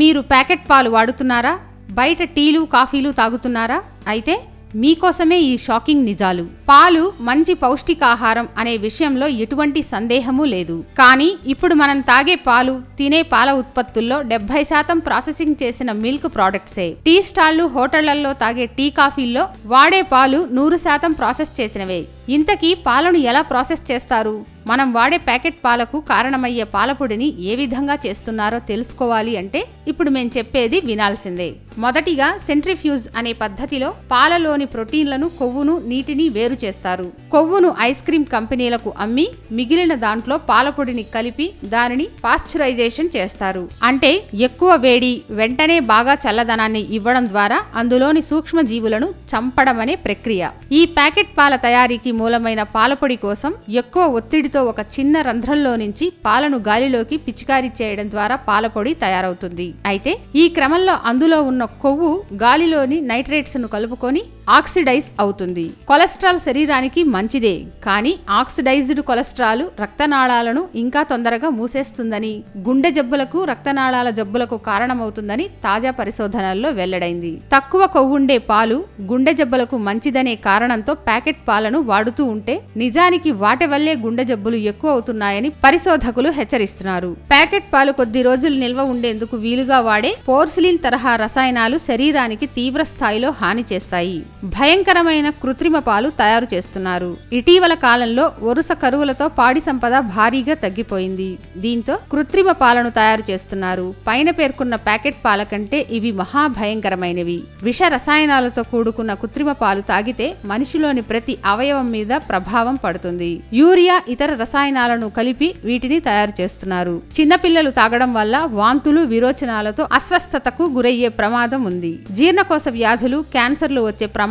మీరు ప్యాకెట్ పాలు వాడుతున్నారా? బయట టీలు కాఫీలు తాగుతున్నారా? అయితే మీకోసమే ఈ షాకింగ్ నిజాలు. పాలు మంచి పౌష్టికాహారం అనే విషయంలో ఎటువంటి సందేహమూ లేదు. కానీ ఇప్పుడు మనం తాగే పాలు తినే పాల ఉత్పత్తుల్లో డెబ్బై శాతం ప్రాసెసింగ్ చేసిన మిల్క్ ప్రోడక్ట్సే. టీ స్టాళ్ళు హోటళ్ళలో తాగే టీ కాఫీల్లో వాడే పాలు నూరు శాతం ప్రాసెస్ చేసినవే. ఇంతకీ పాలను ఎలా ప్రాసెస్ చేస్తారు? మనం వాడే ప్యాకెట్ పాలకు కారణమయ్యే పాలపొడిని ఏ విధంగా చేస్తున్నారో తెలుసుకోవాలి అంటే ఇప్పుడు మేం చెప్పేది వినాల్సిందే. మొదటిగా సెంట్రిఫ్యూజ్ అనే పద్ధతిలో పాలలోని ప్రోటీన్లను కొవ్వును నీటిని వేరు చేస్తారు. కొవ్వును ఐస్ క్రీమ్ కంపెనీలకు అమ్మి మిగిలిన దాంట్లో పాలపొడిని కలిపి దానిని పాశ్చరైజేషన్ చేస్తారు. అంటే ఎక్కువ వేడి వెంటనే బాగా చల్లదనాన్ని ఇవ్వడం ద్వారా అందులోని సూక్ష్మ జీవులను చంపడం అనే ప్రక్రియ. ఈ ప్యాకెట్ పాల తయారీకి మూలమైన పాలపొడి కోసం ఎక్కువ ఒత్తిడితో ఒక చిన్న రంధ్రంలో నుంచి పాలను గాలిలోకి పిచికారీ చేయడం ద్వారా పాలపొడి తయారవుతుంది. అయితే ఈ క్రమంలో అందులో ఉన్న కొవ్వు గాలిలోని నైట్రేట్స్ను కలుపుకొని ఆక్సిడైజ్ అవుతుంది. కొలెస్ట్రాల్ శరీరానికి మంచిదే కానీ ఆక్సిడైజ్డ్ కొలెస్ట్రాల్ రక్తనాళాలను ఇంకా తొందరగా మూసేస్తుందని గుండె జబ్బులకు రక్తనాళాల జబ్బులకు కారణమవుతుందని తాజా పరిశోధనల్లో వెల్లడైంది. తక్కువ కొవ్వుండే పాలు గుండె జబ్బులకు మంచిదనే కారణంతో ప్యాకెట్ పాలను వాడుతూ ఉంటే నిజానికి వాటి వల్లే గుండె జబ్బులు ఎక్కువ అవుతున్నాయని పరిశోధకులు హెచ్చరిస్తున్నారు. ప్యాకెట్ పాలు కొద్ది రోజులు నిల్వ ఉండేందుకు వీలుగా వాడే పోర్సిలిన్ తరహా రసాయనాలు శరీరానికి తీవ్ర స్థాయిలో హాని చేస్తాయి. భయంకరమైన కృత్రిమ పాలు తయారు చేస్తున్నారు. ఇటీవల కాలంలో వరుస కరువులతో పాడి సంపద భారీగా తగ్గిపోయింది. దీంతో కృత్రిమ పాలను తయారు చేస్తున్నారు. పైన పేర్కొన్న ప్యాకెట్ పాల కంటే ఇవి మహాభయంకరమైనవి విష రసాయనాలతో కూడుకున్న కృత్రిమ పాలు తాగితే మనిషిలోని ప్రతి అవయవం మీద ప్రభావం పడుతుంది. యూరియా ఇతర రసాయనాలను కలిపి వీటిని తయారు చేస్తున్నారు. చిన్నపిల్లలు తాగడం వల్ల వాంతులు విరోచనాలతో అస్వస్థతకు గురయ్యే ప్రమాదం ఉంది. జీర్ణకోశ వ్యాధులు క్యాన్సర్లు వచ్చే ప్రమాదం